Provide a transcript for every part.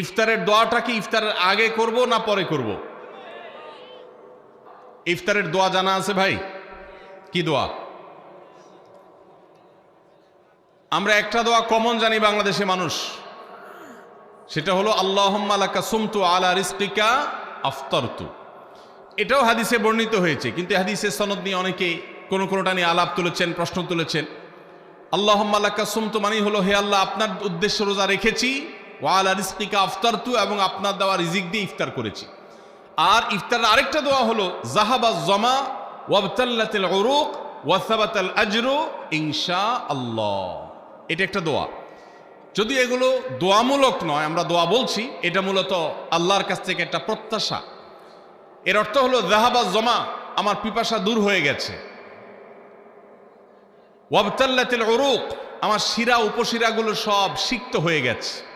ইফতারের দোয়াটা কি ইফতারের আগে করব না পরে করব? ইফতারের দোয়া জানা আছে ভাই? কি দোয়া? আমরা একটা দোয়া কমন জানি বাংলাদেশে মানুষ। সেটা হলো আল্লাহম্মালাকা সুমতু আলা রিস্তিকা আফতারতু। এটাও হাদিসে বর্ণিত হয়েছে, কিন্তু হাদিসের সনদ নিয়ে অনেকে কোনো কোনোটা নিয়ে আলাপ তুলেছেন, প্রশ্ন তুলেছেন। আল্লাহম্মালাকা সুমতু মানেই হলো, হে আল্লাহ, আপনার উদ্দেশ্য রোজা রেখেছি ওয়ালা রিস্তিকা আফতারতু এবং আপনার দেওয়া রিজিক দিয়ে ইফতার করেছি। আর ইফতারের আরেকটা দোয়া হলো, জাহাবা জমা ওয়াবতাল্লাতিল উরুক ওয়াসাবাতাল আজরু ইনশা আল্লাহ। এটা একটা দোয়া। যদি এগুলো দোয়ামূলক নয়, আমরা দোয়া বলছি, এটা মূলত আল্লাহর কাছ থেকে একটা প্রত্যাশা। এর অর্থ হলো, জাহাবা জমা, আমার পিপাসা দূর হয়ে গেছে। ওয়াবতাল্লাতিল উরুক, আমার শিরা, উপশিরাগুলো সব সিক্ত হয়ে গেছে।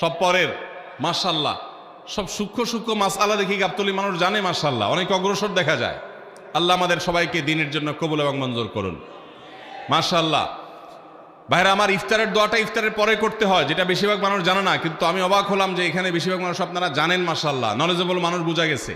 সব পরের মাসাল্লাহ সব সূক্ষ্ম সূক্ষ্ম মাসাল্লাহ দেখি গাবতলি মানুষ জানে মাসাল্লাহ অনেক অগ্রসর দেখা যায়। আল্লাহ আমাদের সবাইকে দিনের জন্য কবুল এবং মঞ্জুর করুন। মাসাল্লাহ ভাইরা, আমার ইফতারের দোয়াটা ইফতারের পরে করতে হয়, যেটা বেশিরভাগ মানুষ জানে না, কিন্তু আমি অবাক হলাম যে এখানে বেশিরভাগ মানুষ আপনারা জানেন মাসাল্লাহ নলেজেবল মানুষ বোঝা গেছে।